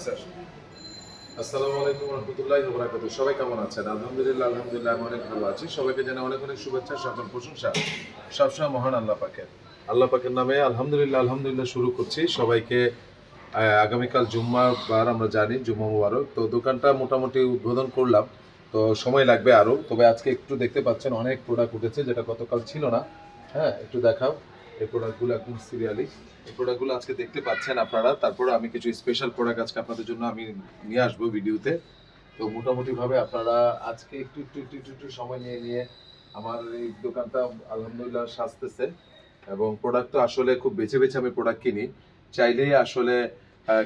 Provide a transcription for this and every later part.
আসসালামু আলাইকুম রহমতুল্লাহি ওয়া বারাকাতুহু। সবাই কেমন আছেন? আলহামদুলিল্লাহ আলহামদুলিল্লাহ, আমি অনেক ভালো আছি। সবাইকে জানাই অনেক অনেক শুভেচ্ছা সকল প্রশংসা। সবসময় মহান আল্লাহ পাকের। আল্লাহ পাকের নামে আলহামদুলিল্লাহ আলহামদুলিল্লাহ শুরু করছি। সবাইকে আগামীকাল জুম্মা বার আমরা জানি, জুম্মা মুবারক। তো দোকানটা মোটামুটি উদ্বোধন করলাম। তো সময় লাগবে আরও তবে আজকে একটু দেখতে পাচ্ছেন অনেক প্রোডাক্ট উঠেছে, যেটা গতকাল ছিল না। হ্যাঁ একটু দেখাও। এই প্রোডাক্টগুলো একদম সিরিয়ালি এই প্রোডাক্টগুলো আজকে দেখতে পাচ্ছেন আপনারা। তারপরে আমি কিছু স্পেশাল প্রোডাক্ট আজকে আপনাদের জন্য আমি নিয়ে আসব ভিডিওতে তো মোটামুটি ভাবে আপনারা আজকে একটু একটু একটু একটু একটু সময় নিয়ে নিয়ে আমার এই দোকানটা আলহামদুলিল্লাহ সাজতেছে। এবং প্রোডাক্ট তো আসলে খুব বেছে বেছে আমি প্রোডাক্ট কিনি। চাইলেই আসলে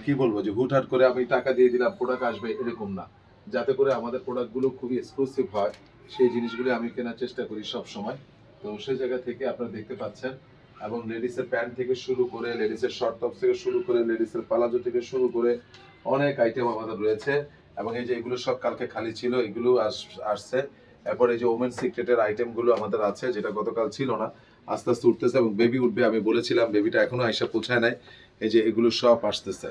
কি বলব যে হুটহাট করে আমি টাকা দিয়ে দিলাম প্রোডাক্ট আসবে এরকম না। যাতে করে আমাদের প্রোডাক্টগুলো খুবই এক্সক্লুসিভ হয়, সেই জিনিসগুলো আমি কেনার চেষ্টা করি সব সময় তো সেই জায়গা থেকে আপনারা দেখতে পাচ্ছেন এবং লেডিসের প্যান্ট থেকে শুরু করে লেডিসের শর্ট টপ থেকে শুরু করে লেডিসের পালাজো থেকে শুরু করে অনেক আইটেম আমাদের রয়েছে। এবং এই যে এগুলো সব কালকে খালি ছিল, এগুলো আস- আসছে। এরপর এই যে ওমেন সিক্রেটের আইটেমগুলো আমাদের আছে, যেটা গতকাল ছিল না, আস্তে আস্তে উঠতেছে এবং বেবি উঠবে, আমি বলেছিলাম বেবিটা এখনও আইসা পৌঁছায় নাই। এই যে এগুলো সব আসতেছে।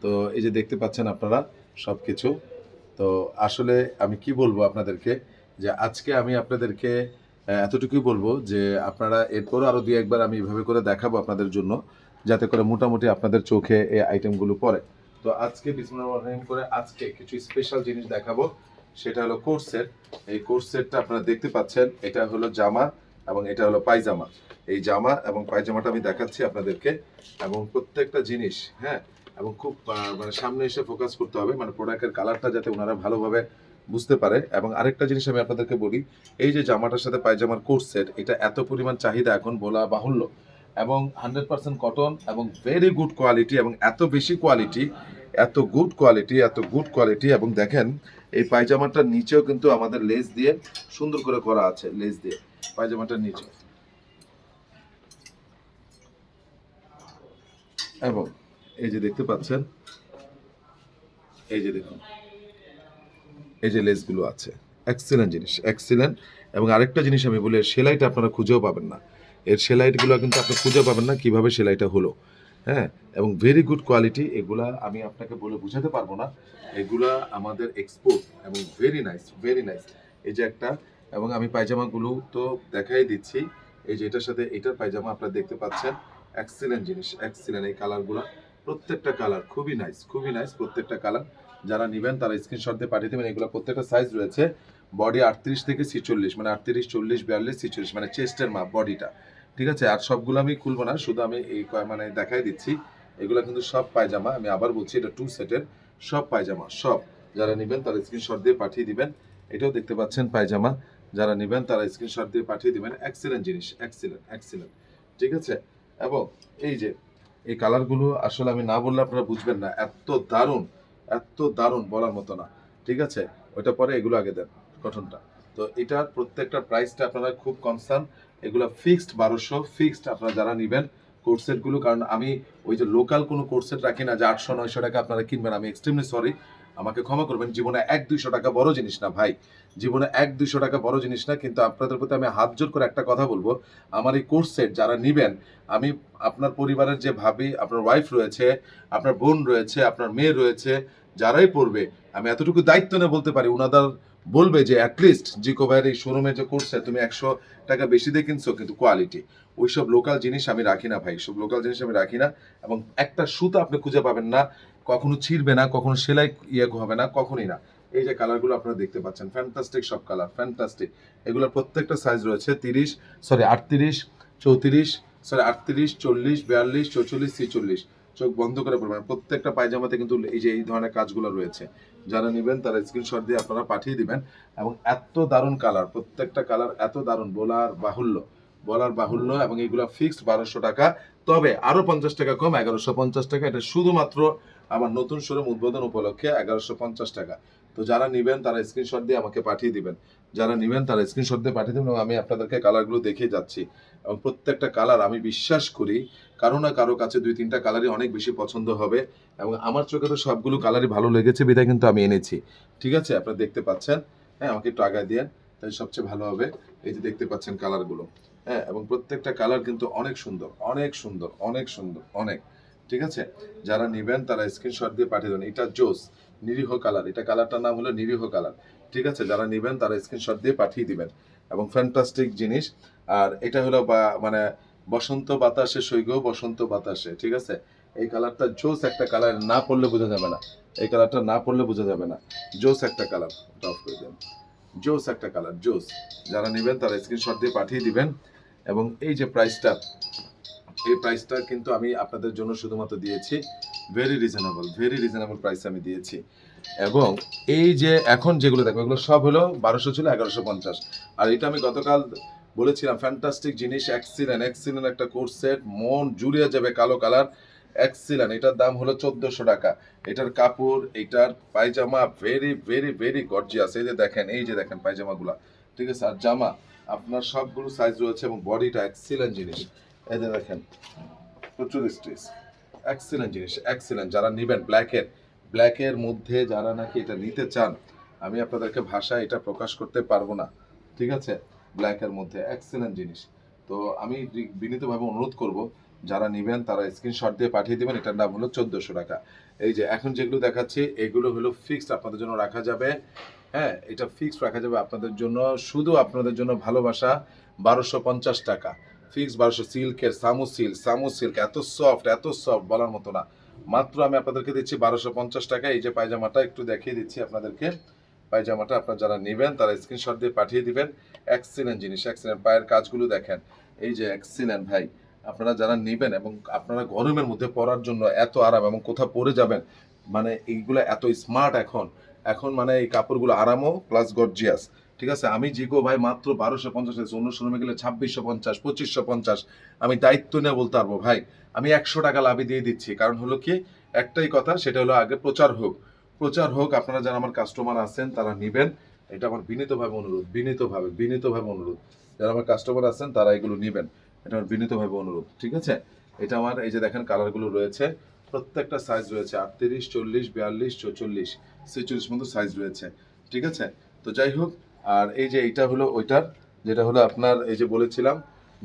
তো এই যে দেখতে পাচ্ছেন আপনারা সব কিছু তো আসলে আমি কি বলব আপনাদেরকে, যে আজকে আমি আপনাদেরকে এতটুকুই বলব যে আপনারা এরপরও আরও দুই একবার আমি এভাবে করে দেখাবো আপনাদের জন্য, যাতে করে মোটামুটি আপনাদের চোখে এই আইটেমগুলো পড়ে। তো আজকে বিসমুল্লাহ করে আজকে কিছু স্পেশাল জিনিস দেখাবো, সেটা হলো কোর্স সেট এই কোর্স সেটটা আপনারা দেখতে পাচ্ছেন, এটা হলো জামা এবং এটা হলো পায়জামা। এই জামা এবং পায়জামাটা আমি দেখাচ্ছি আপনাদেরকে। এবং প্রত্যেকটা জিনিস হ্যাঁ এবং খুব মানে সামনে এসে ফোকাস করতে হবে মানে প্রোডাক্টের কালারটা যাতে ওনারা ভালোভাবে বুঝতে পারে। এবং আরেকটা জিনিস আমি আপনাদেরকে বলি, এই যে জামাটার সাথে পায়জামার কোর্স সেট, এটা এত পরিমাণ চাহিদা এখন বলা বাহুল্য। এবং হান্ড্রেড পার্সেন্ট কটন এবং ভেরি গুড কোয়ালিটি এবং এত বেশি কোয়ালিটি এত গুড কোয়ালিটি এত গুড কোয়ালিটি এবং দেখেন, এই পায়জামাটার নিচেও কিন্তু আমাদের লেস দিয়ে সুন্দর করে করা আছে লেস দিয়ে, পায়জামাটার নিচে। এবং এই যে দেখতে পাচ্ছেন, এই যে দেখুন এই যে লেসগুলো আছে এক্সিলেন্ট জিনিস এক্সিলেন্ট এবং আরেকটা জিনিস আমি বলি সেলাইটা আপনারা খুঁজেও পাবেন না। এর সেলাইগুলো কিন্তু আপনি খুঁজে পাবেন না কীভাবে সেলাইটা হলো। হ্যাঁ? এবং ভেরি গুড কোয়ালিটি এগুলা আমি আপনাকে বলে বোঝাতে পারব না। এগুলা আমাদের এক্সপোর্ট এবং ভেরি নাইস ভেরি নাইস এই যে একটা, এবং আমি পায়জামাগুলো তো দেখাই দিচ্ছি। এই যে এটার সাথে এটার পায়জামা আপনারা দেখতে পাচ্ছেন। এক্সিলেন্ট জিনিস এক্সিলেন্ট এই কালারগুলো প্রত্যেকটা কালার খুবই নাইস খুবই নাইস প্রত্যেকটা কালার যারা নেবেন তারা স্ক্রিনশট দিয়ে পাঠিয়ে দেবেন। এগুলো প্রত্যেকটা সাইজ রয়েছে। বডি আটত্রিশ থেকে ছিচল্লিশ মানে আটত্রিশ, চল্লিশ, বিয়াল্লিশ, ছিচল্লিশ মানে চেস্টের মাপ বডিটা ঠিক আছে? আর সবগুলো আমি খুলবো না, শুধু আমি এই মানে দেখাই দিচ্ছি। এগুলো কিন্তু সব পায়জামা, আমি আবার বলছি এটা টু সেটের সব পায়জামা, সব। যারা নেবেন তারা স্ক্রিনশট দিয়ে পাঠিয়ে দিবেন। এটাও দেখতে পাচ্ছেন পায়জামা। যারা নেবেন তারা স্ক্রিনশট দিয়ে পাঠিয়ে দিবেন। এক্সিলেন্ট জিনিস এক্সিলেন্ট এক্সিলেন্ট ঠিক আছে? এবং এই যে, এই কালারগুলো আসলে আমি না বললে আপনারা বুঝবেন না। এত দারুণ! এত দারুণ বলার মতো না। ঠিক আছে? ওইটা পরে এগুলো আগে দেন, গঠনটা। তো এটার প্রত্যেকটা প্রাইসটা আপনারা খুব কনসার্ন এগুলো ফিক্সড বারোশো ফিক্সড আপনারা যারা নেবেন কোর্সেটগুলো কারণ আমি ওই যে লোকাল কোনো কোর্সেট রাখি না যে আটশো, নয়শো টাকা আপনারা কিনবেন। আমি এক্সট্রিমলি সরি আমাকে ক্ষমা করবেন, জীবনে এক দুইশো টাকা বড় জিনিস না ভাই। জীবনে এক দুইশো টাকা বড় জিনিস না, কিন্তু আপনাদের প্রতি আমি হাত জোর করে একটা কথা বলব। আমার এই কোর্স সেট যারা নিবেন, আমি আপনার পরিবারের যে ভাবি, আপনার ওয়াইফ রয়েছে, আপনার বোন রয়েছে, আপনার মেয়ে রয়েছে, যারাই পড়বে, আমি এতটুকু দায়িত্ব নিয়ে বলতে পারি ওনাদের বলবে যে অ্যাটলিস্ট জিকো ভাইয়ের এই শোরুমে যে করছে তুমি একশো টাকা বেশি দিয়ে কিনছো, কিন্তু কোয়ালিটি ওইসব লোকাল জিনিস আমি রাখি না ভাই সব লোকাল জিনিস আমি রাখি না, এবং একটা সুতো আপনি খুঁজে পাবেন না কখনো ছিঁড়বে না, কখনো সেলাই ইয়ে হবে না, কখনোই না। এই যে কালারগুলো আপনারা দেখতে পাচ্ছেন ফ্যান্টাস্টিক সব কালার ফ্যান্টাস্টিক এগুলোর প্রত্যেকটা সাইজ রয়েছে, তিরিশ সরি আটত্রিশ, চৌত্রিশ সরি আটত্রিশ, চল্লিশ, বিয়াল্লিশ, চৌচল্লিশ, ছিচল্লিশ। চোখ বন্ধ করে পড়বেন প্রত্যেকটা পায়জামাতে কিন্তু এই যে, এই ধরনের কাজগুলো রয়েছে। যারা নেবেন তারা স্ক্রিনশট দিয়ে আপনারা পাঠিয়ে দিবেন। এবং এত দারুণ কালার প্রত্যেকটা কালার এত দারুণ, বলার বাহুল্য। বলার বাহুল্য এবং এগুলো ফিক্সড বারোশো টাকা। তবে আরও পঞ্চাশ টাকা কম, এগারোশো পঞ্চাশ টাকা। এটা শুধুমাত্র আমার নতুন শোরুম উদ্বোধন উপলক্ষে এগারোশো পঞ্চাশ টাকা। তো যারা নেবেন, তারা স্ক্রিনশট দিয়ে আমাকে পাঠিয়ে দিবেন। যারা নেবেন, তারা স্ক্রিনশট দিয়ে পাঠিয়ে দেবেন এবং আমি আপনাদেরকে কালারগুলো দেখিয়ে যাচ্ছি। এবং প্রত্যেকটা কালার আমি বিশ্বাস করি, কারও না কারও কাছে দুই তিনটা কালারই অনেক বেশি পছন্দ হবে এবং আমার চোখে তো সবগুলো কালারই ভালো লেগেছে বিধায় কিন্তু আমি এনেছি। ঠিক আছে? আপনারা দেখতে পাচ্ছেন? হ্যাঁ আমাকে একটু আগায় দিয়ে তাই সবচেয়ে ভালো হবে। এই যে দেখতে পাচ্ছেন কালারগুলো হ্যাঁ এবং প্রত্যেকটা কালার কিন্তু অনেক সুন্দর অনেক সুন্দর অনেক সুন্দর, অনেক। ঠিক আছে? যারা নেবেন তারা স্ক্রিনশট দিয়ে পাঠিয়ে দেবেন। এটা জোস নিরীহ কালার এটা কালারটার নাম হলো নিরীহ কালার ঠিক আছে? যারা নেবেন তারা স্ক্রিনশট দিয়ে পাঠিয়ে দিবেন। এবং ফ্যান্টাস্টিক জিনিস। আর এটা হলো বা- মানে বসন্ত বাতাসে সৈগ, বসন্ত বাতাসে। ঠিক আছে? এই কালারটা জোস একটা কালার না পড়লে বোঝা যাবে না। এই কালারটা না পড়লে বোঝা যাবে না। জোস একটা কালার অফ করে দেন। জোস একটা কালার জোস যারা নেবেন তারা স্ক্রিনশট দিয়ে পাঠিয়ে দিবেন। এবং এই যে প্রাইসটা এই প্রাইসটা কিন্তু আমি আপনাদের জন্য শুধুমাত্র দিয়েছি। Very reasonable very reasonable price আমি দিয়েছি। এবং এই যে এখন যেগুলো দেখো, এগুলো সব হলো বারোশো ছিল এগারোশো পঞ্চাশ। আর এটা আমি গতকাল বলেছিলাম ফ্যান্টাস্টিক জিনিস এক্সিলেন্ট এক্সিলেন্ট একটা কোর্স সেট মন জুড়িয়ে যাবে কালো কালার এক্সিলেন্ট এটার দাম হলো চোদ্দোশো টাকা। এটার কাপড়, এটার পায়জামা ভেরি ভেরি ভেরি গর্জিয়াস এই যে দেখেন, এই যে দেখেন পায়জামাগুলা। ঠিক আছে, আর জামা, আপনার সবগুলো সাইজ রয়েছে এবং বডিটা এক্সিলেন্ট জিনিস। যে দেখেন প্রচুর স্ট্রেস এক্সিলেন্ট জিনিস এক্সিলেন্ট যারা নেবেন ব্ল্যাকের ব্ল্যাকের মধ্যে যারা নাকি এটা নিতে চান, আমি আপনাদেরকে ভাষা এটা প্রকাশ করতে পারব না, ঠিক আছে? ব্ল্যাকের মধ্যে এক্সিলেন্ট জিনিস। তো আমি বিনীতভাবে অনুরোধ করব, যারা নেবেন, তারা স্ক্রিনশট দিয়ে পাঠিয়ে দেবেন, এটার দাম হলো চোদ্দোশো টাকা। এই যে, এখন যেগুলো দেখাচ্ছি, এগুলো হলো ফিক্সড আপনাদের জন্য রাখা যাবে। হ্যাঁ এটা ফিক্সড রাখা যাবে আপনাদের জন্য। শুধু আপনাদের জন্য ভালোবাসা, বারোশো পঞ্চাশ টাকা। ফিক্স বারোশো সিল্কের সামু সিল্ক সামু সিল্ক এত সফট এত সফট বলার মতো না। মাত্র আমি আপনাদেরকে দিচ্ছি বারোশো পঞ্চাশ টাকা। এই যে পায়জামাটা একটু দেখিয়ে দিচ্ছি আপনাদেরকে। পায়জামাটা আপনারা যারা নেবেন, তারা স্ক্রিনশট দিয়ে পাঠিয়ে দিবেন। এক্সিলেন্ট জিনিস এক্সিলেন্ট পায়ের কাজগুলো দেখেন। এই যে এক্সিলেন্ট ভাই, আপনারা যারা নেবেন এবং আপনারা গরমের মধ্যে পরার জন্য এত আরাম এবং কোথাও পরে যাবেন মানে এইগুলো এত স্মার্ট এখন। এখন মানে এই কাপড়গুলো আরামও প্লাস গর্জিয়াস ঠিক আছে? আমি জিগো ভাই মাত্র বারোশো পঞ্চাশ অন্য শোরুমে গেলে ছাব্বিশশো পঞ্চাশ, পঁচিশশো পঞ্চাশ। আমি দায়িত্ব নিয়ে বলতে পারব ভাই, আমি একশো টাকা লাভে দিয়ে দিচ্ছি। কারণ হলো কি? একটাই কথা, সেটা হলো আগে প্রচার হোক। প্রচার হোক, আপনারা যারা আমার কাস্টমার আছেন, তারা নেবেন। এটা আমার বিনীতভাবে অনুরোধ, বিনীতভাবে বিনীতভাবে অনুরোধ। যারা আমার কাস্টমার আছেন, তারা এগুলো নেবেন। এটা আমার বিনীতভাবে অনুরোধ, ঠিক আছে? এটা আমার, এই যে দেখেন কালারগুলো রয়েছে, প্রত্যেকটা সাইজ রয়েছে। আটত্রিশ, চল্লিশ, বিয়াল্লিশ চৌচল্লিশ ছেচল্লিশ মতো সাইজ রয়েছে, ঠিক আছে? তো যাই হোক আর এই যে এইটা হলো ওইটার, যেটা হলো আপনার এই যে বলেছিলাম,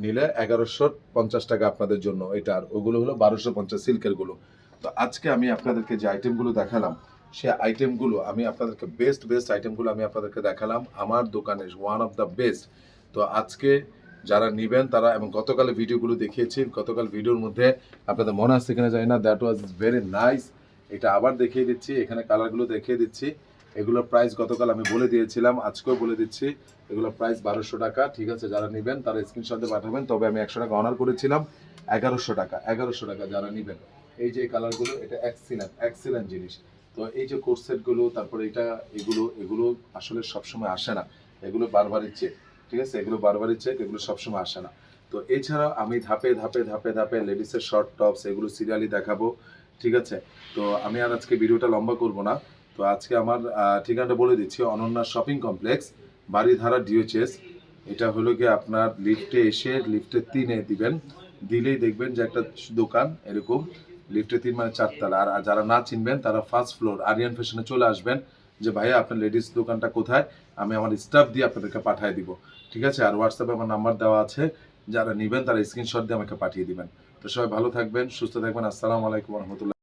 নিলে এগারোশো পঞ্চাশ টাকা আপনাদের জন্য এটার। ওগুলো হলো বারোশো পঞ্চাশ সিল্কেরগুলো। তো আজকে আমি আপনাদেরকে যে আইটেমগুলো দেখালাম সে আইটেমগুলো আমি আপনাদেরকে বেস্ট বেস্ট আইটেমগুলো আমি আপনাদেরকে দেখালাম। আমার দোকানের ওয়ান অফ দ্য বেস্ট তো আজকে যারা নিবেন তারা, এবং গতকালের ভিডিওগুলো দেখিয়েছি, গতকাল ভিডিওর মধ্যে আপনাদের মনে আসছে কিনা যায় না দ্যাট ওয়াজ ভেরি নাইস এটা আবার দেখিয়ে দিচ্ছি, এখানে কালারগুলো দেখিয়ে দিচ্ছি। এগুলোর প্রাইস গতকাল আমি বলে দিয়েছিলাম, আজকেও বলে দিচ্ছি, এগুলোর প্রাইস বারোশো টাকা, ঠিক আছে, যারা নেবেন তারা স্ক্রিনশটে পাঠাবেন, তবে আমি একশো টাকা অনার করেছিলাম, এগারোশো টাকা এগারোশো টাকা যারা নেবেন। এই যে কালারগুলো এটা এক্সিলেন্ট এক্সিলেন্ট জিনিস। তো এই যে কোর্সেটগুলো তারপরে এটা, এগুলো এগুলো আসলে সবসময় আসে না। এগুলো বারবারই চেক ঠিক আছে? এগুলো বারবারই চেক এগুলো সবসময় আসে না। তো এছাড়া আমি ধাপে ধাপে ধাপে ধাপে লেডিসের শর্ট টপস এগুলো সিরিয়ালি দেখাবো, ঠিক আছে? তো আমি আর আজকে ভিডিওটা লম্বা করব না। তো আজকে আমার ঠিকানাটা বলে দিচ্ছি, Ananya shopping complex Baridhara DOHS এটা হলো গিয়ে আপনার লিফটে এসে লিফটে তিনে দিবেন। দিলেই দেখবেন যে একটা দোকান এরকম লিফটে তিন মানে চারতলা। আর যারা না চিনবেন, তারা ফার্স্ট ফ্লোর আরিয়ান ফ্যাশনে চলে আসবেন, যে ভাইয়া, আপনার লেডিস দোকানটা কোথায়? আমি আমার স্টাফ দিয়ে আপনাদেরকে পাঠিয়ে দিব। ঠিক আছে? আর হোয়াটসঅ্যাপে আমার নাম্বার দেওয়া আছে। যারা নেবেন, তারা স্ক্রিনশট দিয়ে আমাকে পাঠিয়ে দিবেন। তো সবাই ভালো থাকবেন, সুস্থ থাকবেন। আসসালামু আলাইকুম রহমতুল্লাহ।